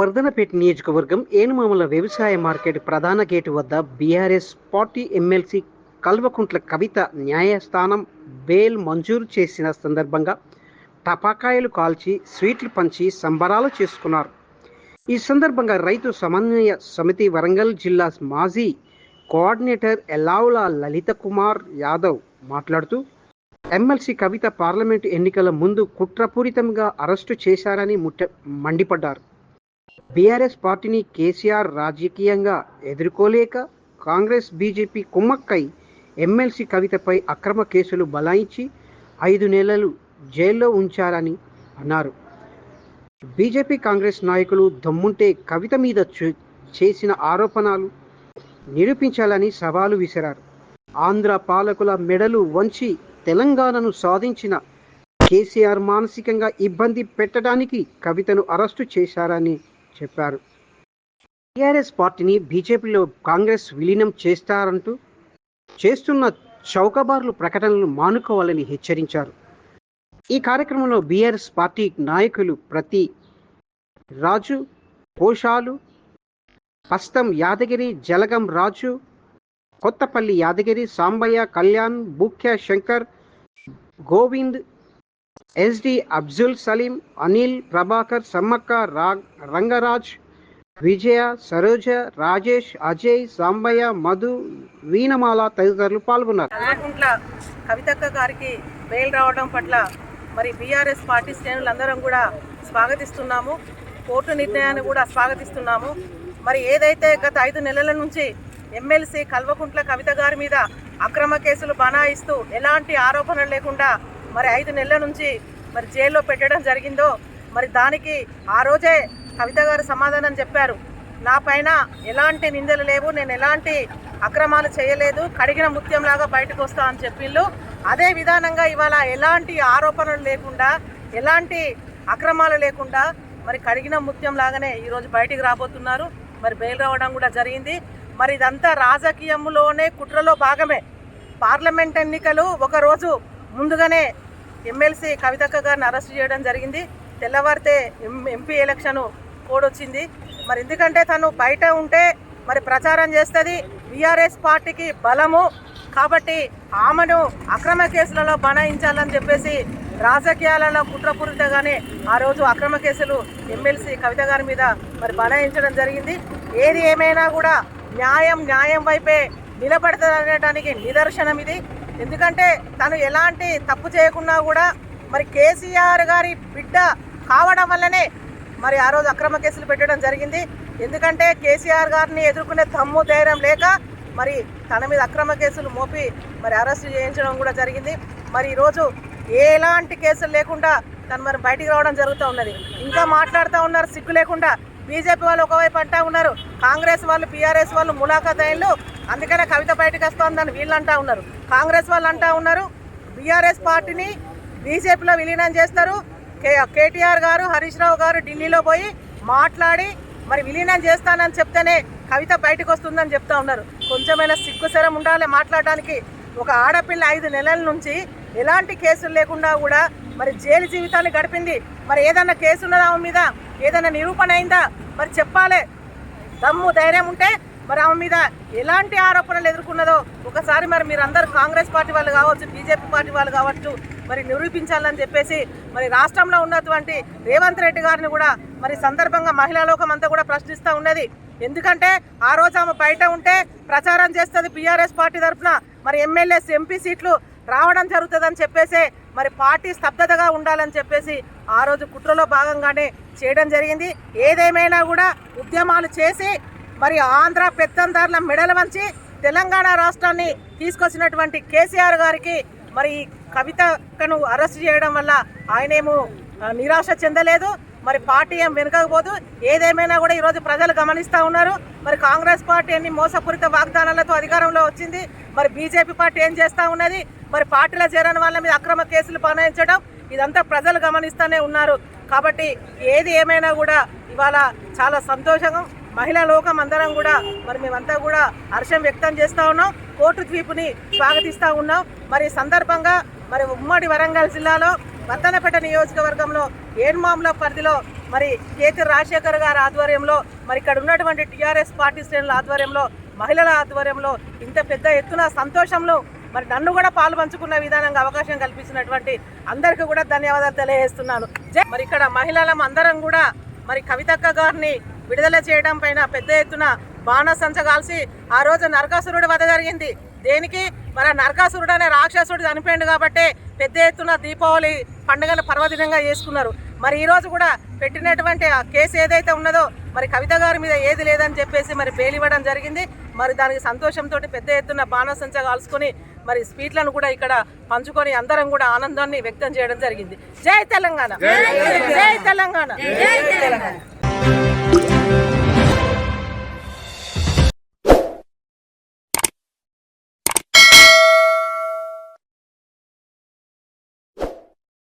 వర్ధనపేట నియోజకవర్గం ఏనుమామల వ్యవసాయ మార్కెట్ ప్రధాన గేటు వద్ద BRS party MLC Kalvakuntla Kavitha న్యాయస్థానం బెయిల్ మంజూరు చేసిన సందర్భంగా టపాకాయలు కాల్చి స్వీట్లు పంచి సంబరాలు చేసుకున్నారు. ఈ సందర్భంగా రైతు సమన్వయ సమితి వరంగల్ జిల్లా మాజీ కోఆర్డినేటర్ ఎలావుల లలిత కుమార్ యాదవ్ మాట్లాడుతూ ఎమ్మెల్సీ కవిత పార్లమెంటు ఎన్నికల ముందు కుట్రపూరితంగా అరెస్టు చేశారని ముట్ట మండిపడ్డారు. బీఆర్ఎస్ పార్టీని కేసీఆర్ రాజకీయంగా ఎదుర్కోలేక కాంగ్రెస్ బీజేపీ కుమ్మక్కై ఎమ్మెల్సీ కవితపై అక్రమ కేసులు బలాయించి ఐదు నెలలు జైల్లో ఉంచారని అన్నారు. బీజేపీ కాంగ్రెస్ నాయకులు దమ్ముంటే కవిత మీద చేసిన ఆరోపణలు నిరూపించాలని సవాలు విసిరారు. ఆంధ్ర పాలకుల మెడలు వంచి తెలంగాణను సాధించిన కేసీఆర్ మానసికంగా ఇబ్బంది పెట్టడానికి కవితను అరెస్టు చేశారని చెప్పారు. టీఆర్ఎస్ పార్టీని బీజేపీలో కాంగ్రెస్ విలీనం చేస్తారంటూ చేస్తున్న చౌకబార్లు ప్రకటనలు మానుకోవాలని హెచ్చరించారు. ఈ కార్యక్రమంలో బీఆర్ఎస్ పార్టీ నాయకులు ప్రతి రాజు కోశాలు హస్తం యాదగిరి జలగం రాజు కొత్తపల్లి యాదగిరి సాంబయ్య కళ్యాణ్ బుఖ్య శంకర్ గోవింద్ ఎస్డి అబ్జుల్ సలీం అనిల్ ప్రభాకర్ సమ్మక్క రంగరాజ్ విజయ సరోజ రాజేష్ అజయ్ సాంబయ్య మధు వీణమాల తదితరులు పాల్గొన్నారు. కల్వకుంట్ల కవితక్క గారికి బెయిల్ రావడం పట్ల మరి బీఆర్ఎస్ పార్టీ శ్రేణులందరం కూడా స్వాగతిస్తున్నాము. కోర్టు నిర్ణయాన్ని కూడా స్వాగతిస్తున్నాము. మరి ఏదైతే గత ఐదు నెలల నుంచి ఎమ్మెల్సీ కల్వకుంట్ల కవిత గారి మీద అక్రమ కేసులు బనాయిస్తూ ఎలాంటి ఆరోపణలు లేకుండా మరి ఐదు నెలల నుంచి మరి జైల్లో పెట్టడం జరిగిందో మరి దానికి ఆ రోజే కవిత గారు సమాధానం చెప్పారు. నా పైన ఎలాంటి నిందలు లేవు నేను ఎలాంటి అక్రమాలు చేయలేదు కడిగిన ముత్యంలాగా బయటకు వస్తా అని చెప్పిండ్రు అదే విధానంగా ఇవాళ ఎలాంటి ఆరోపణలు లేకుండా ఎలాంటి అక్రమాలు లేకుండా మరి కడిగిన ముత్యం లాగానే ఈరోజు బయటికి రాబోతున్నారు. మరి బెయిల్ రావడం కూడా జరిగింది. మరి ఇదంతా రాజకీయంలోనే కుట్రలో భాగమే. పార్లమెంట్ ఎన్నికలు ఒకరోజు ముందుగానే ఎమ్మెల్సీ కవితక్క గారిని అరెస్ట్ చేయడం జరిగింది. తెల్లవారితే ఎం ఎంపీ ఎలక్షన్ కోడ్ వచ్చింది మరి ఎందుకంటే తను బయట ఉంటే మరి ప్రచారం చేస్తుంది. బీఆర్ఎస్ పార్టీకి బలము. కాబట్టి ఆమెను అక్రమ కేసులలో బనాయించాలని చెప్పేసి రాజకీయాలలో కుట్రపూరితగానే ఆ రోజు అక్రమ కేసులు ఎమ్మెల్సీ కవిత గారి మీద మరి బనాయించడం జరిగింది. ఏది ఏమైనా కూడా న్యాయం న్యాయం వైపే నిలబడుతుంది నిదర్శనం ఇది ఎందుకంటే తను ఎలాంటి తప్పు చేయకున్నా కూడా మరి కేసీఆర్ గారి బిడ్డ కావడం వల్లనే మరి ఆ రోజు అక్రమ కేసులు పెట్టడం జరిగింది. ఎందుకంటే కేసీఆర్ గారిని ఎదుర్కొనే తమ్ము ధైర్యం లేక మరి తన మీద అక్రమ కేసులు మోపి మరి అరెస్ట్ చేయించడం కూడా జరిగింది. మరి ఈరోజు ఎలాంటి కేసులు లేకుండా తను మరి బయటికి రావడం జరుగుతూ ఉన్నది. ఇంకా మాట్లాడుతూ ఉన్నారు సిగ్గు లేకుండా బీజేపీ వాళ్ళు ఒకవైపు అంటా ఉన్నారు. కాంగ్రెస్ వాళ్ళు పీఆర్ఎస్ వాళ్ళు ములాఖాత్ అందుకనే కవిత బయటకు వస్తుందని వీళ్ళు అంటా ఉన్నారు. కాంగ్రెస్ వాళ్ళు అంటా ఉన్నారు. బీఆర్ఎస్ పార్టీని బీజేపీలో విలీనం చేస్తారు. కే కేటీఆర్ గారు హరీష్ రావు గారు ఢిల్లీలో పోయి మాట్లాడి మరి విలీనం చేస్తానని చెప్తేనే కవిత బయటకు వస్తుందని చెప్తా ఉన్నారు. కొంచెమైనా సిగ్గుసరం ఉండాలి మాట్లాడడానికి. ఒక ఆడపిల్ల ఐదు నెలల నుంచి ఎలాంటి కేసులు లేకుండా కూడా మరి జైలు జీవితాన్ని గడిపింది. మరి ఏదన్నా కేసు ఉన్నదా ఆమె మీద? ఏదైనా నిరూపణ అయిందా? మరి చెప్పాలి. దమ్ము ధైర్యం ఉంటే మరి ఆమె మీద ఎలాంటి ఆరోపణలు ఎదుర్కొన్నదో ఒకసారి మరి మీరందరూ కాంగ్రెస్ పార్టీ వాళ్ళు కావచ్చు బీజేపీ పార్టీ వాళ్ళు కావచ్చు మరి నిరూపించాలని చెప్పేసి మరి రాష్ట్రంలో ఉన్నటువంటి రేవంత్ రెడ్డి గారిని కూడా మరి సందర్భంగా మహిళా లోకం అంతా కూడా ప్రశ్నిస్తూ ఉన్నది. ఎందుకంటే ఆ రోజు ఆమె బయట ఉంటే ప్రచారం చేస్తుంది బీఆర్ఎస్ పార్టీ తరఫున. మరి ఎమ్మెల్యేస్ ఎంపీ సీట్లు రావడం జరుగుతుందని చెప్పేసి మరి పార్టీ స్తబ్దతగా ఉండాలని చెప్పేసి ఆ రోజు కుట్రలో భాగంగానే చేయడం జరిగింది. ఏదేమైనా కూడా ఉద్యమాలు చేసి మరి ఆంధ్ర పెత్తందారుల మెడల వంచి తెలంగాణ రాష్ట్రాన్ని తీసుకొచ్చినటువంటి కేసీఆర్ గారికి మరి ఈ కవితను అరెస్ట్ చేయడం వల్ల ఆయనేమో నిరాశ చెందలేదు. మరి పార్టీ ఏం వెనుకపోదు ఏదేమైనా కూడా ఈరోజు ప్రజలు గమనిస్తూ ఉన్నారు. మరి కాంగ్రెస్ పార్టీ ఎన్ని మోసపూరిత వాగ్దానాలతో అధికారంలో వచ్చింది. మరి బీజేపీ పార్టీ ఏం చేస్తూ ఉన్నది. మరి పార్టీలో చేరని వాళ్ళ మీద అక్రమ కేసులు బనాయించడం ఇదంతా ప్రజలు గమనిస్తూనే ఉన్నారు. కాబట్టి ఏది ఏమైనా కూడా ఇవాళ చాలా సంతోషం మహిళా లోకం అందరం కూడా మరి మేమంతా కూడా హర్షం వ్యక్తం చేస్తూ ఉన్నాం. కోర్టు ద్వీపుని స్వాగతిస్తూ ఉన్నాం. మరి సందర్భంగా మరి ఉమ్మడి వరంగల్ జిల్లాలో వర్ధనపేట నియోజకవర్గంలో ఏన్మాముల పరిధిలో మరి కేతి రాజశేఖర్ గారి ఆధ్వర్యంలో మరి ఇక్కడ ఉన్నటువంటి టీఆర్ఎస్ పార్టీ శ్రేణుల ఆధ్వర్యంలో మహిళల ఆధ్వర్యంలో ఇంత పెద్ద ఎత్తున సంతోషంలో మరి నన్ను కూడా పాలు పంచుకున్న విధానంగా అవకాశం కల్పించినటువంటి అందరికీ కూడా ధన్యవాదాలు తెలియజేస్తున్నాను. మరి ఇక్కడ మహిళలం అందరం కూడా మరి కవితక్క గారిని విడుదల చేయడం పైన పెద్ద ఎత్తున బాణసంచ కాల్చి ఆ రోజు నరకాసురుడు వధ జరిగింది. దేనికి? మరి నరకాసురుడు అనే రాక్షసుడు చనిపోయింది కాబట్టి పెద్ద ఎత్తున దీపావళి పండుగను పర్వదినంగా చేసుకున్నారు. మరి ఈరోజు కూడా పెట్టినటువంటి ఆ కేసు ఏదైతే ఉన్నదో మరి కవిత గారి మీద ఏది లేదని చెప్పేసి మరి బెయిల్ ఇవ్వడం జరిగింది. మరి దానికి సంతోషంతో పెద్ద ఎత్తున బాణసంచ కాల్చుకొని మరి స్వీట్లను కూడా ఇక్కడ పంచుకొని అందరం కూడా ఆనందాన్ని వ్యక్తం చేయడం జరిగింది. జై తెలంగాణ! జై తెలంగాణ! జై తెలంగాణ!